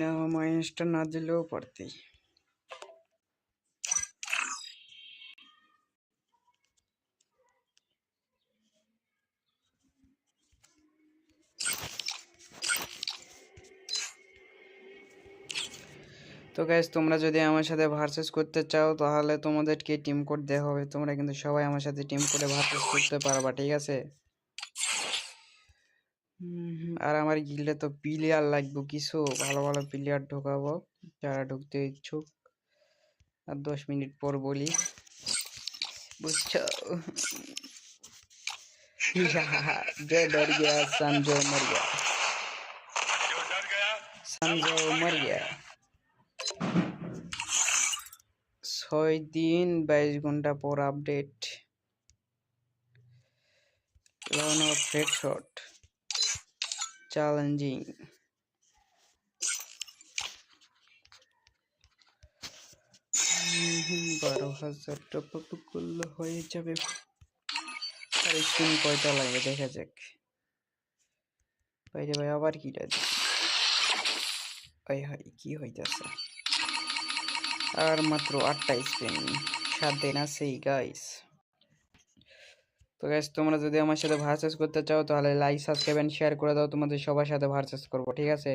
না না দিলেও পারতি তো গাইজ তোমরা যদি আমার সাথে ভার্সেস করতে চাও, তাহলে তোমাদেরকে টিম কোড দেওয়া হবে। তোমরা কিন্তু সবাই আমার সাথে টিম কোডে ভার্সেস করতে পারবা, ঠিক আছে? আর আমার গিল্ডে তো প্লেয়ার লাগবে কিছু ভালো ভালো প্লেয়ার ঢোকাবো যারা ঢুকতে ইচ্ছুক আর দশ মিনিট পর বলি বুঝছো जो डर गया समझो मर गया जो डर गया समझो मर गया ছয় দিন বাইশ ঘন্টা পর update loan of headshot challenging বারো হাজার টাকা তো করলে হয়ে যাবে। আর স্ক্রিন কয়টা লাগে দেখা যাক। বাইরে ভাই আবার কিটা ভাই হাই কি হইতাছে? আর মাত্র আটটা স্পিন। সাত দিন আছেই গাইস তো গাইস তোমরা যদি আমার সাথে ভার্সেস করতে চাও, তাহলে লাইক সাবস্ক্রাইব এন্ড শেয়ার করে দাও, তোমাদের সবার সাথে ভার্সেস করব, ঠিক আছে?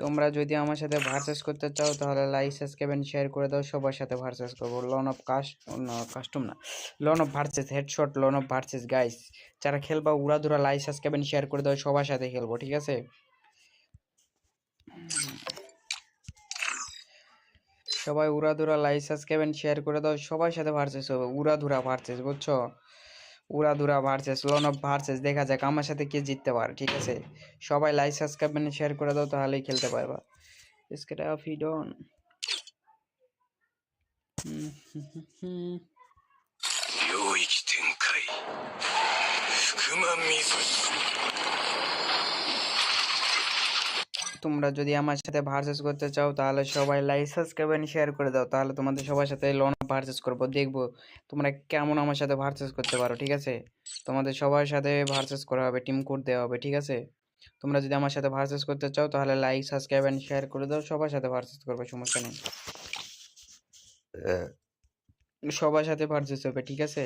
তোমরা যদি আমার সাথে ভার্সেস করতে চাও, তাহলে লাইক সাবস্ক্রাইব এন্ড শেয়ার করে দাও, সবার সাথে ভার্সেস করব। লন অফ কাস্ট কাস্টম না। Lone wolf versus headshot lone wolf versus guys যারা খেলবা উড়াধুরা লাইক সাবস্ক্রাইব এন্ড শেয়ার করে দাও, সবার সাথে খেলব, ঠিক আছে? সবাই উড়াধুরা লাইক সাবস্ক্রাইব এন্ড শেয়ার করে দাও, সবার সাথে ভার্সেস হবে। উড়াধুরা ভার্সেস বুঝছ? উড়াধুরা ভার্সেস লন অফ ভার্সেস দেখা যাক আমার সাথে কে জিততে পারে, ঠিক আছে? সবাই লাইক সাবস্ক্রাইব মানে শেয়ার করে দাও, তাহলেই খেলতে পারবা। ইসকেটা ফিড অন তোমরা যদি আমার সাথে ভার্সেস করতে চাও তাহলে সবাই লাইক সাবস্ক্রাইব এন্ড শেয়ার করে দাও। তাহলে তোমাদের সবার সাথে লন ভার্সেস করব দেখব তোমরা কেমন আমার সাথে ভার্সেস করতে পারো ঠিক আছে? তোমাদের সবার সাথে ভার্সেস করা হবে টিম কোড দেওয়া হবে ঠিক আছে? তোমরা যদি আমার সাথে ভার্সেস করতে চাও তাহলে লাইক সাবস্ক্রাইব এন্ড শেয়ার করে দাও সবার সাথে ভার্সেস করবে সমস্যা নেই। সবার সাথে ভার্সেস হবে ঠিক আছে?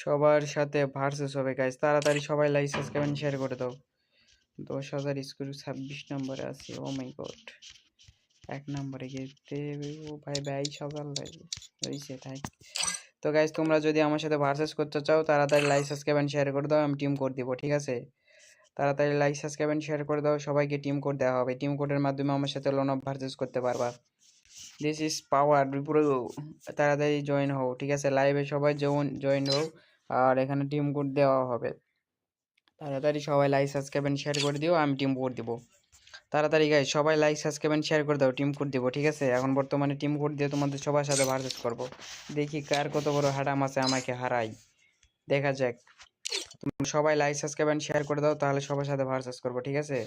সবার সাথে ভার্সেস হবে গাইজ তাড়াতাড়ি সবাই লাইক সাবস্ক্রাইব এন্ড শেয়ার করে দাও। দশ হাজার স্ক্রু ছাব্বিশ নম্বরে আছে ও মাই গড এক নম্বরে গেতে ভাই ভাই সকাল লাগে হয়েছে তাই। তো গাইজ তোমরা যদি আমার সাথে ভার্সেস করতে চাও, তাড়াতাড়ি লাইক সাবস্ক্রাইব শেয়ার করে দাও, আমি টিম কোড দিব, ঠিক আছে? তাড়াতাড়ি লাইক সাবস্ক্রাইব শেয়ার করে দাও, সবাইকে টিম কোড দেওয়া হবে। টিম কোডের মাধ্যমে আমার সাথে লোন অফ ভার্সেস করতে পারবা। দিস ইজ পাওয়ার পুরো তাড়াতাড়ি জয়েন হও, ঠিক আছে? লাইভে সবাই জয়েন জয়েন হও, আর এখানে টিম কোড দেওয়া হবে। তাড়াতাড়ি সবাই লাইক সাবস্ক্রাইব এন্ড শেয়ার করে দিও, আমি টিম কোড দিব। তাড়াতাড়ি গাই সবাই লাইক সাবস্ক্রাইব এন্ড শেয়ার করে দাও টিম কোড দিব, ঠিক আছে? এখন বর্তমানে টিম কোড দিয়ে তোমাদের সবার সাথে ভার্সেস করব। দেখি কার কত বড় হারাম আছে আমাকে হারাই। দেখা যাক। সবাই লাইক সাবস্ক্রাইব এন্ড শেয়ার করে দাও, তাহলে সবার সাথে ভার্সেস করব, ঠিক আছে?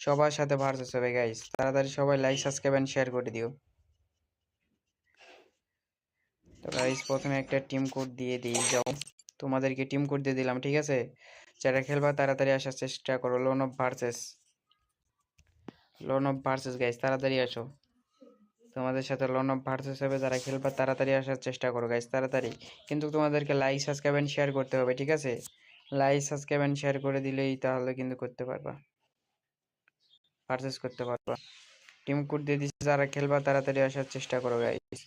সবার সাথে ভার্সেস হবে গাইস তাড়াতাড়ি সবাই লাইক সাবস্ক্রাইব এন্ড শেয়ার করে দিও। তো গাইস প্রথমে একটা টিম কোড দিয়ে দিই, যাও। তোমাদেরকে টিম কোড দিয়ে দিলাম, ঠিক আছে? যারা খেলবা তাড়াতাড়ি আসার চেষ্টা করো lone wolf versus lone wolf versus guys তাড়াতাড়ি আসো। তোমাদের সাথে লোন অফ ভার্সেস হবে, যারা খেলবা তাড়াতাড়ি আসার চেষ্টা করো গাইস তাড়াতাড়ি। কিন্তু তোমাদেরকে লাইক সাবস্ক্রাইব এন্ড শেয়ার করতে হবে, ঠিক আছে? লাইক সাবস্ক্রাইব এন্ড শেয়ার করে দিলেই তাহলে কিন্তু করতে পারবা। ভার্সেস করতে পারবা। টিম কোড দিয়ে দিচ্ছে যারা খেলবা তাড়াতাড়ি আসার চেষ্টা করো গাইস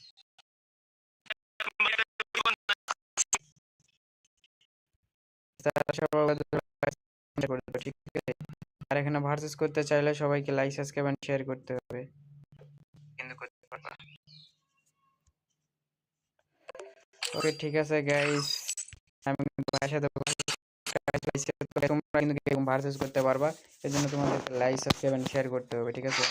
করে দেবে, ঠিক আছে আর এখানে ভার্সেস করতে চাইলে সবাইকে লাইক সাবস্ক্রাইব এন্ড শেয়ার করতে হবে। কিন্তু করতে পারবা ওকে ঠিক আছে গাইস আমি কিন্তু তোমরা কিন্তু ভার্সেস করতে পারবা। এর জন্য তোমাদেরকে লাইক সাবস্ক্রাইব এন্ড শেয়ার করতে হবে ঠিক আছে?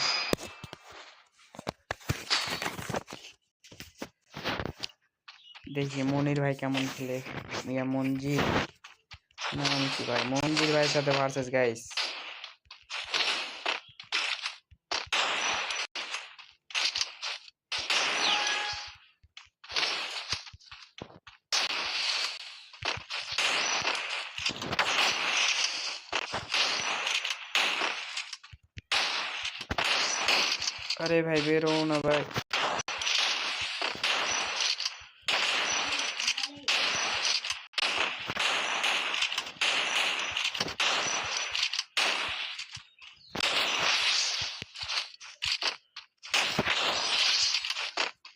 দেখি মনির ভাই কেমন খেলে। ইয়া মঞ্জির মনজি ভাই মনজির ভাইয়ের সাথে ভার্সেস গাইস আরে ভাই বেরো না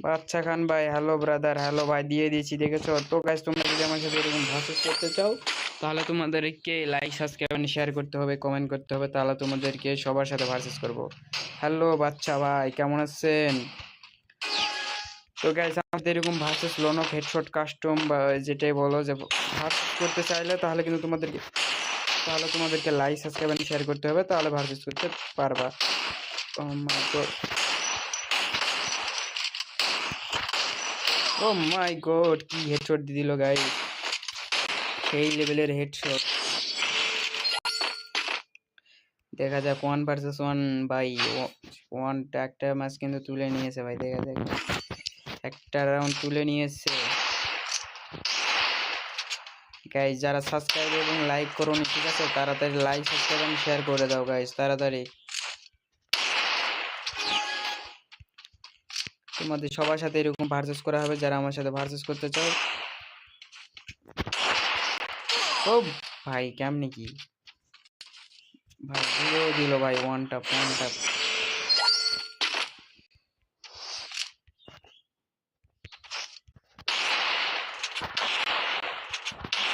বাচ্চা খান ভাই হ্যালো ব্রাদার হ্যালো ভাই, দিয়ে দিয়েছি, দেখেছ? তো গাইজ তোমরা যদি আমার সাথে এরকম ভার্সেস করতে চাও, তাহলে তোমাদেরকে লাইক সাবস্ক্রাইব শেয়ার করতে হবে কমেন্ট করতে হবে, তাহলে তোমাদেরকে সবার সাথে ভার্সেস করব। হ্যালো বাচ্চা ভাই, কেমন আছেন? তো গাইজ আমাদের এরকম versus lone wolf headshot custom বা যেটাই বলো, যে ভার্সেস করতে চাইলে তাহলে কিন্তু তোমাদেরকে, তাহলে তোমাদেরকে লাইক সাবস্ক্রাইব শেয়ার করতে হবে, তাহলে ভার্সেস করতে পারবা। Oh my God. Oh my God কি হেডশট দিয়ে দিল গাই সেই লেভেলের হেডশট দেখা যাক ওয়ান ভার্সেস ওয়ান বাই ওয়ানটা একটা ম্যাচ কিন্তু তুলে নিয়েছে, ভাই, দেখা যাক। একটা রাউন্ড তুলে নিয়েছে। গাইজ যারা সাবস্ক্রাইব এবং লাইক করোনি, ঠিক আছে, তাড়াতাড়ি লাইক সাবস্ক্রাইব এবং শেয়ার করে দাও গাইজ তাড়াতাড়ি। তোমাদের সবার সাথে এরকম ভার্সেস করা হবে যারা আমার সাথে ভার্সেস করতে চাও। ও ভাই, কেমনি কি? ভাই দিলো দিল ভাই ওয়ান টাপ ওয়ান টাপ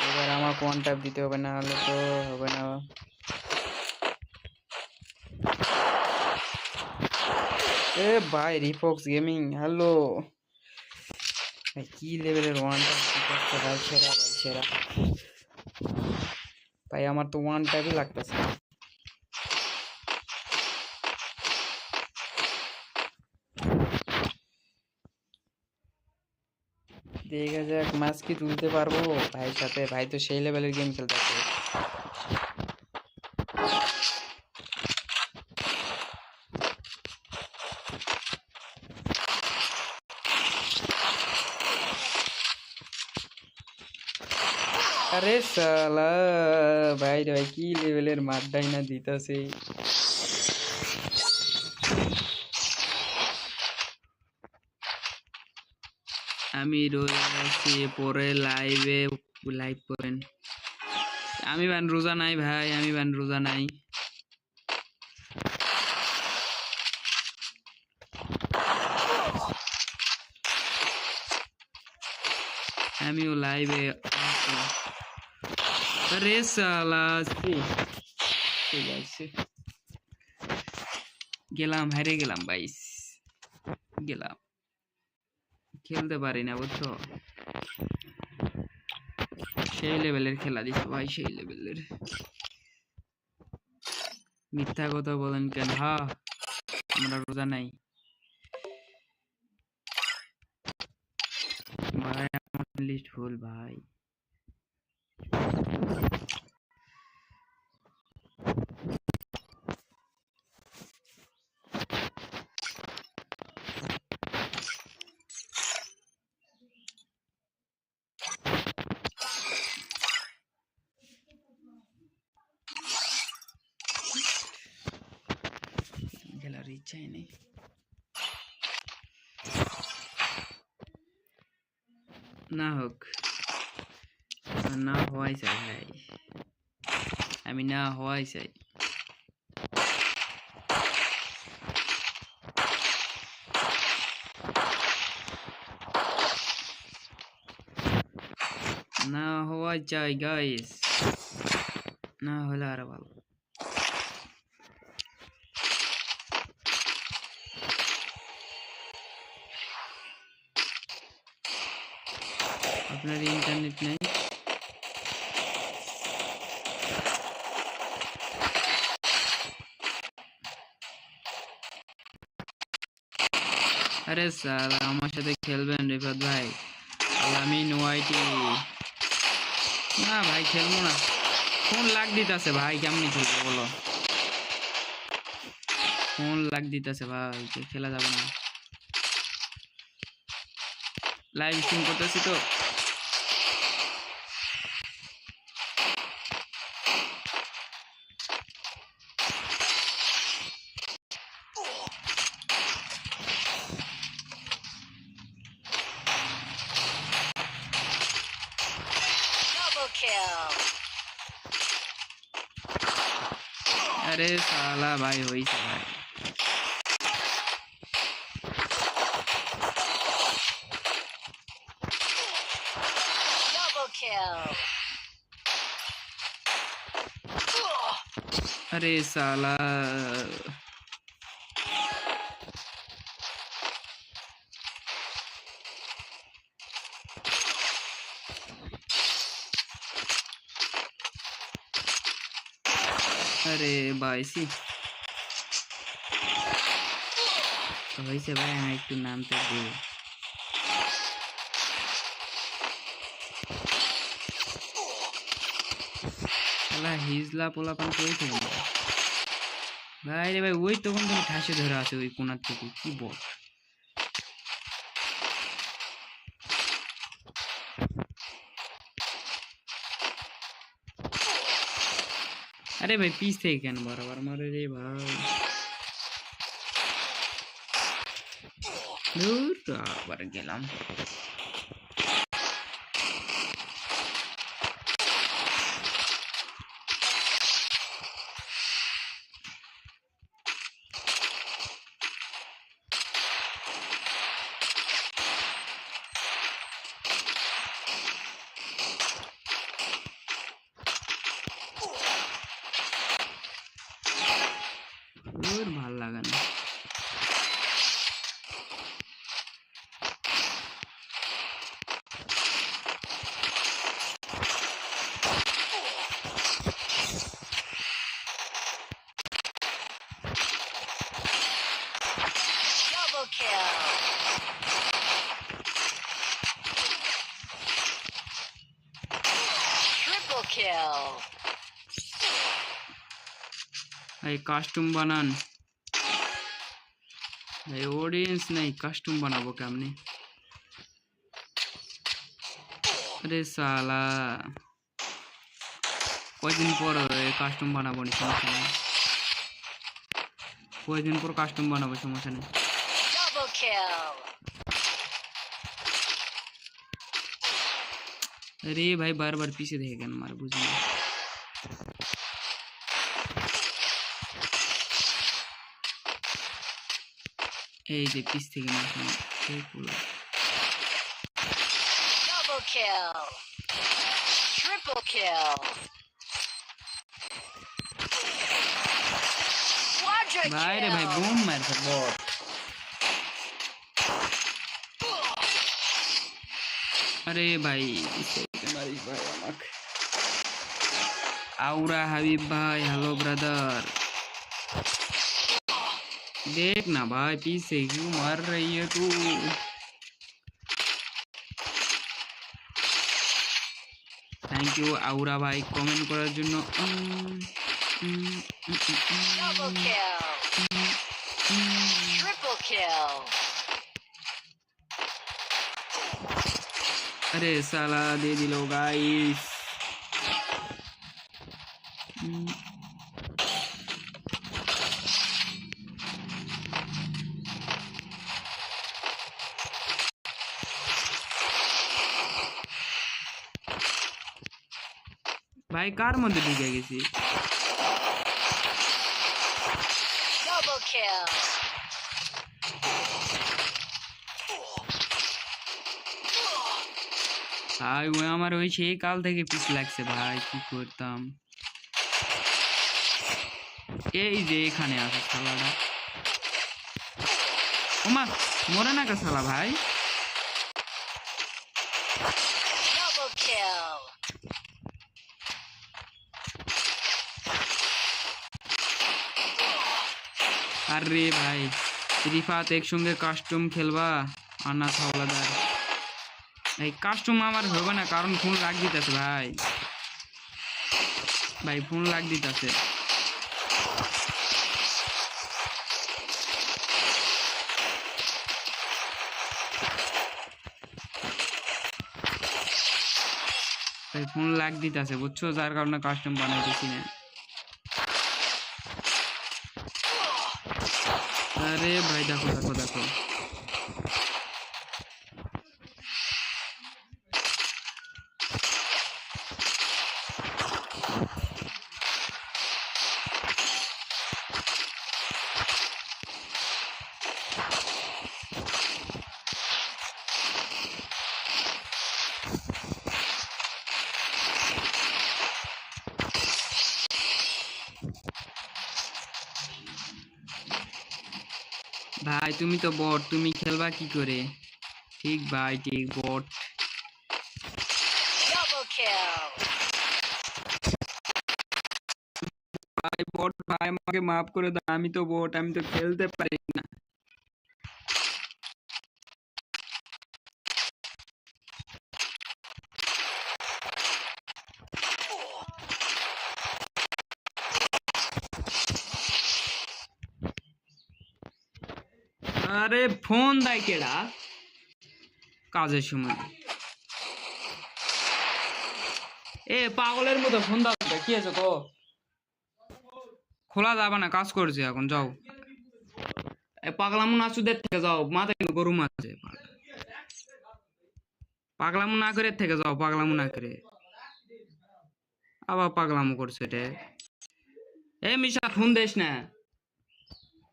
এবার আমাকে ওয়ান টাপ দিতে হবে, না হলে তো হবে না। এ ভাই রিফক্স গেমিং হ্যালো ভাই, কি লেভেলের ওয়ানটা ভাই, সেরা ভাই সেরা। ভাই, আমার তো ওয়ান টাইপই লাগতেছে। দেখা যাক ম্যাচ কি তুলতে পারব? ভাইয়ের সাথে, ভাই তো সেই লেভেলের গেম খেলতেছে। শালা ভাই রে ভাই, কি লেভেলের মারডাই না দিতাছে। আমি রয়েছি পরে লাইভে লাইভ করেন। আমি বান রোজা নাই ভাই, আমি বান রোজা নাই। আমিও লাইভে সালা। ঠিক আছে গেলাম হারে গেলাম বাইস গেলাম খেলতে পারি না বুঝছ সেই লেভেলের খেলা দিছে ভাই সেই লেভেলের মিথ্যা কথা বলেন কেন হা আমরা রোজা নাই ভাই লিস্ট ফুল ভাই はい。আমি না হওয়াই চাই না হওয়াই চাই গাইস না হলে আরও ভালো আপনার ইন্টারনেট নেই আরে স্যার, আমার সাথে খেলবেন রিফাত ভাই। আমি নোয়াইটি। না ভাই, খেলব না। ফোন লাগ দিতেছে ভাই, কেমনি খেলব বলো? ফোন লাগ দিতেছে ভাই খেলা যাবে না। লাইভ স্ট্রিম করতেছি তো। আরে সালা ভাই হইছে ভাই Double kill. আরে সালা আরে ভাই সি তো হয়েছে ভাই আমি একটু নামতে শালা হিজলা পোলাপান করেছে। ভাই রে ভাই, ওই তখন তুমি ঠাসে ধরে আছে ওই কোনার থেকে, কি বল? আরে ভাই থেকে কেন বারবার মারে রে ভাই দূর আবার গেলাম দূর ভালো লাগে না Double kill. Triple kill. ভাই কাস্টম বানান ভাই অডিয়েন্স নাই কাস্টম বানাবো কেমনে আরে সালা কয়দিন পর কাস্টম বানাবো নি সমস্যা নেই কয়দিন পর কাস্টম বানাবো সমস্যা নেই Double kill. আরে ভাই বারবার পিছে দেখে কেন মার বুঝি না এই যে পিস থেকে মারলাম এই ভাই রে ভাই বুম মারছে বট আরে ভাই মারিস ভাই আমাকে। আউরা হাবিব ভাই হ্যালো ব্রাদার। देख ना भाई पीछे क्यों मार रही है तू থ্যাংক ইউ আউরা ভাই কমেন্ট করার জন্য উম, উম, উম, উম, Double উম, kill. উম। Triple kill. अरे साला दे दिलो गाइस ভাই কার মধ্যে ঢুকে গেছি? ভাই ওই আমার ওই সেই কাল থেকে পিছ লাগছে ভাই কি করতাম? এই যে এখানে আছে শালাটা ওমা মরে না কা শালা ভাই? আরে ভাই। রিফাত একসঙ্গে কাস্টম খেলবা? আনা হাওলাদার এই কাস্টম আমার হবে না, কারণ ফোন লাগ দিতেছে ভাই। ভাই ফোন লাগ দিতেছে। ফোন লাগ দিতেছে, বুঝছ? যার কারণে কাস্টম বানাইতেছি না। আরে ভাই দেখো দেখো দেখো ভাই তুমি তো বট তুমি খেলবা কি করে? ঠিক ভাই ঠিক বট। ভাই বট ভাই আমাকে মাফ করে দাও আমি তো বট আমি তো খেলতে পারি না। আরে ফোন দেয় কেডা? কাজের সময়। এ, পাগলের মতো ফোন দাও কি আছে তো খোলা যাবে না, কাজ করছে এখন, যাও। এ, পাগলামু নাচুদের থেকে যাও, মাথায় গরু আছে পাগলামু না করে থেকে যাও, পাগলামু না করে। আবার পাগলামু করছে রে। এ, মিশা, ফোন দেস না।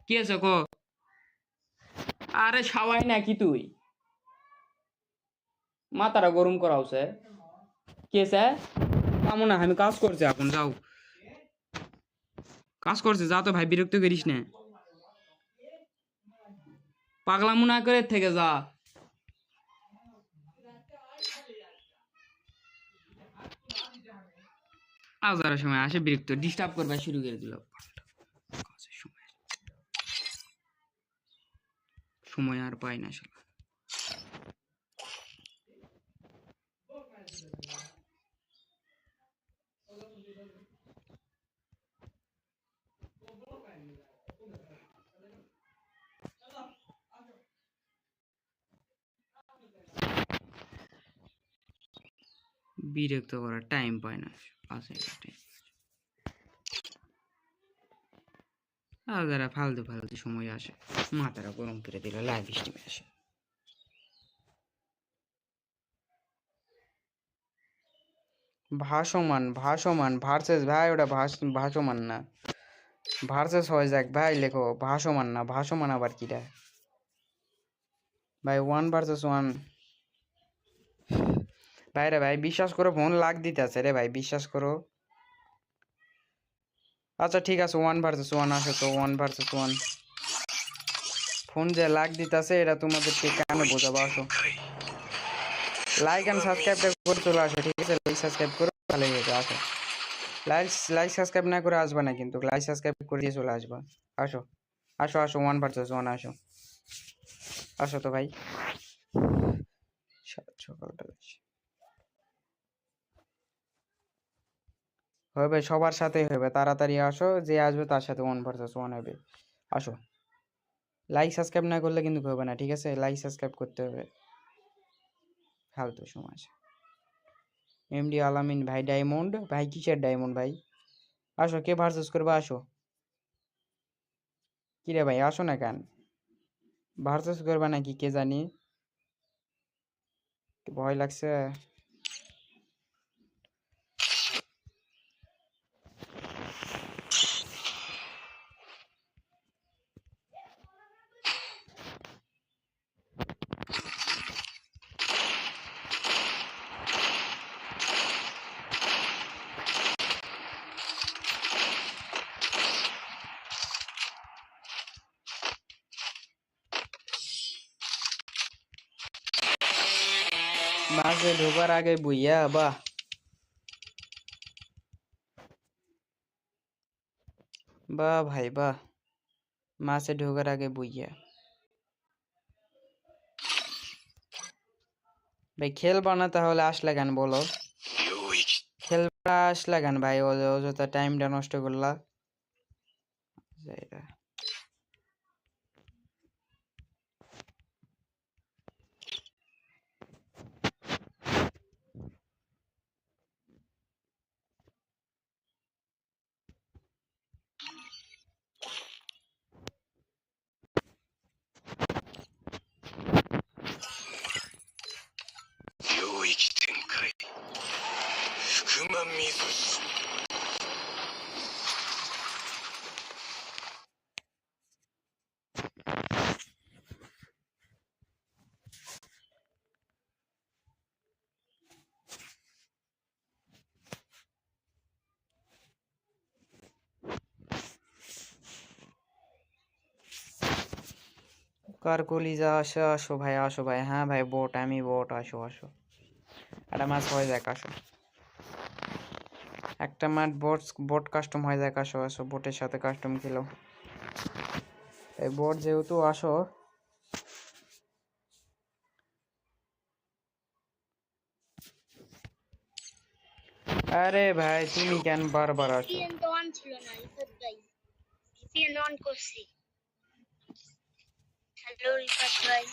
কি আছে কো? আরে সবাই নাকি তুই? মাথাটা গরম করা হচ্ছে কি আছে কামো না, আমি কাজ করছি এখন, যাও। কাজ করছে, যা তো ভাই, বিরক্ত করিস না। পাগলামু না করে থেকে যা। আজার সময় আসে বিরক্ত ডিস্টার্ব করবে, শুরু করে দিল কাজের সময় সময় আর পাই না শালা বিরক্ত করার টাইম পায় না পাশে টাইম আর যারা ফালতু ফালতু সময় আসে। মাথাটা গরম করে দিল, লাইভ স্ট্রিমে আসে। ভাসমান ভাসমান, ভার্সেস ভাই, ওটা ভাস, ভাসমান না। ভার্সেস হয়ে যাক ভাই, লেখো, ভাসমান না, ভাসমান আবার কিটা? ভাই ওয়ান ভার্সেস ওয়ান ভাই রে ভাই, বিশ্বাস করো ফোন লাগ দিতে আছে রে ভাই, বিশ্বাস করো। আচ্ছা ঠিক আছে ওয়ান ভার্সেস ওয়ান আসো তো ওয়ান ভার্সেস ওয়ান ফোন যে লাগ দিতেছে, এটা তোমাদেরকে কেন বোঝাবো? আসো। লাইক অ্যান্ড সাবস্ক্রাইবটা করে চলে আসো, ঠিক আছে? লাইক সাবস্ক্রাইব করে, ভালো হয়ে যাবে, আসো। লাইক লাইক সাবস্ক্রাইব না করে আসবা না কিন্তু লাইক সাবস্ক্রাইব করে দিয়ে চলে আসবা। আসো আসো আসো ওয়ান ভার্সেস ওয়ান আসো। আসো তো ভাই। সকালবেলা হবে, সবার সাথে হবে। তাড়াতাড়ি আসো, যে আসবে তার সাথে ওয়ান ভার্সেস ওয়ান হবে। আসো। লাইক সাবস্ক্রাইব না করলে কিন্তু হবে না, ঠিক আছে? লাইক সাবস্ক্রাইব করতে হবে। ফালতু সমাজ। এমডি আলামিন ভাই ডায়মন্ড ভাই, কিসের ডায়মন্ড ভাই? আসো, কে ভার্সেস করবে, আসো। কি রে ভাই, আসো না কেন? ভার্সেস করবে নাকি, কে জানি? ভয় লাগছে। মাঝে ঢোকার আগে বুইয়া বাহ বাহ ভাই বাহ মাছে ঢোকার আগে বুইয়া। ভাই, খেলবা না তাহলে আসলে কেন বলো? খেলবা আসলে কেন ভাই? অযথা টাইমটা নষ্ট করলা। compromícios. কার কলিজা আসো আসো ভাই আসো ভাই। হ্যাঁ ভাই বোট আমি বোট আসো আসো। একটা মাছ হয়ে যাক, আসো। একটা মাঠ বোট বোট কাস্টম হয়ে যাক, আসো আসো বোটের সাথে কাস্টম খেলো। এই বোট যেহেতু, আসো। আরে ভাই, তুমি কেন বারবার আসো? হ্যালো রিফাত ভাই।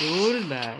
দূর ভাই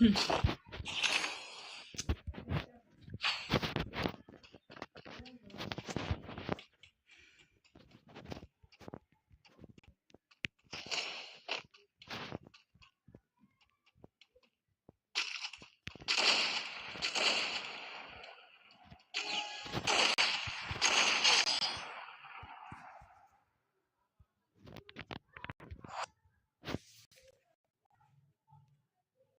哼